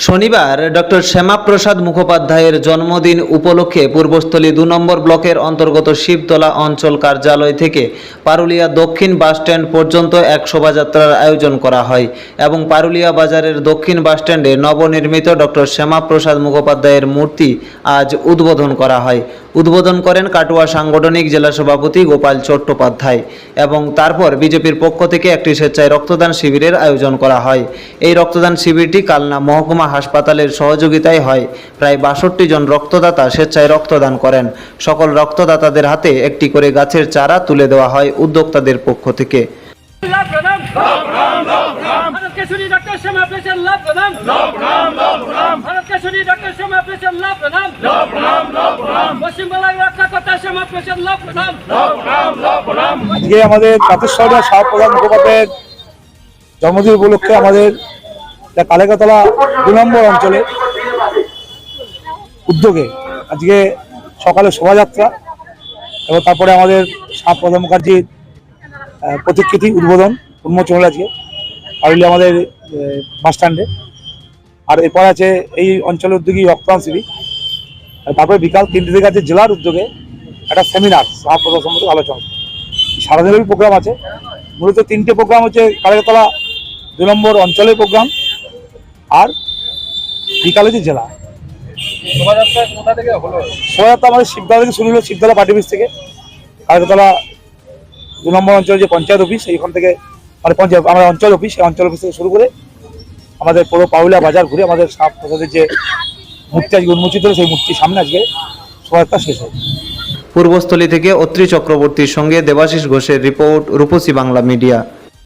শনিবার ডক্টর শ্যামাপ্রসাদ মুখোপাধ্যায়ের জন্মদিন উপলক্ষে পূর্বস্থলী দু নম্বর ব্লকের অন্তর্গত শিবতলা অঞ্চল কার্যালয় থেকে পারুলিয়া দক্ষিণ বাসস্ট্যান্ড পর্যন্ত এক শোভাযাত্রার আয়োজন করা হয় এবং পারুলিয়া বাজারের দক্ষিণ বাসস্ট্যান্ডে নবনির্মিত ডক্টর শ্যামাপ্রসাদ মুখোপাধ্যায়ের মূর্তি আজ উদ্বোধন করা হয়। উদ্বোধন করেন কাটুয়া সাংগঠনিক জেলা সভাপতি গোপাল চট্টোপাধ্যায় এবং তারপর বিজেপির পক্ষ থেকে একটি স্বেচ্ছায় রক্তদান শিবিরের আয়োজন করা হয়। এই রক্তদান শিবিরটি কালনা মহকুমা হাসপাতালের সহযোগিতায় হয়। প্রায় বাষট্টি জন রক্তদাতা স্বেচ্ছায় রক্তদান করেন। সকল রক্তদাতাদের হাতে একটি করে গাছের চারা তুলে দেওয়া হয় উদ্যোক্তাদের পক্ষ থেকে। আজকে আমাদের তাতেশ্বরিয়া শাহপ্রধান মুখোপাধ্যায়ের জন্মদিন উপলক্ষে আমাদের যা কালেকাতলা দু নম্বর অঞ্চলে উদ্যোগে আজকে সকালে শোভাযাত্রা এবং তারপরে আমাদের শাহপ্রধান মুখার্জির প্রতিকৃতি উদ্বোধন উন্মোচন হলো আজকে। পারুলি আমাদের বাস স্ট্যান্ডে আর এরপর আছে এই অঞ্চলের উদ্যোগী রক্তদান শিবির। তারপরে বিকাল তিনটে থেকে আছে জেলার উদ্যোগে একটা সেমিনার শাহপ্রধান সম্বন্ধে আলোচনা। সারাদিনের প্রোগ্রাম আছে। মূলত তিনটে প্রোগ্রাম হচ্ছে কালেকতলা দু নম্বর অঞ্চলের প্রোগ্রাম আর বিকালে যে জেলা। শোভাযাত্রা আমাদের শিবতলা থেকে শুরু হলো শিবতলা পার্টি অফিস থেকে। কালেকতলা দু নম্বর অঞ্চলে যে পঞ্চায়েত অফিস এইখান থেকে মানে পঞ্চায়েত আমার অঞ্চল অফিস সেই অঞ্চল অফিস থেকে শুরু করে আমাদের পুরো পাউলিয়া বাজার ঘুরে আমাদের সাপ প্রসাদের যে মূর্তি আজকে উন্মোচিত হলো, সেই মূর্তির সামনে আজকে শোভাযাত্রা শেষ হয় পূর্বস্থলী থেকে অত্রি চক্রবর্তীর সঙ্গে দেবাশিস ঘোষের রিপোর্ট রূপসী বাংলা মিডিয়া।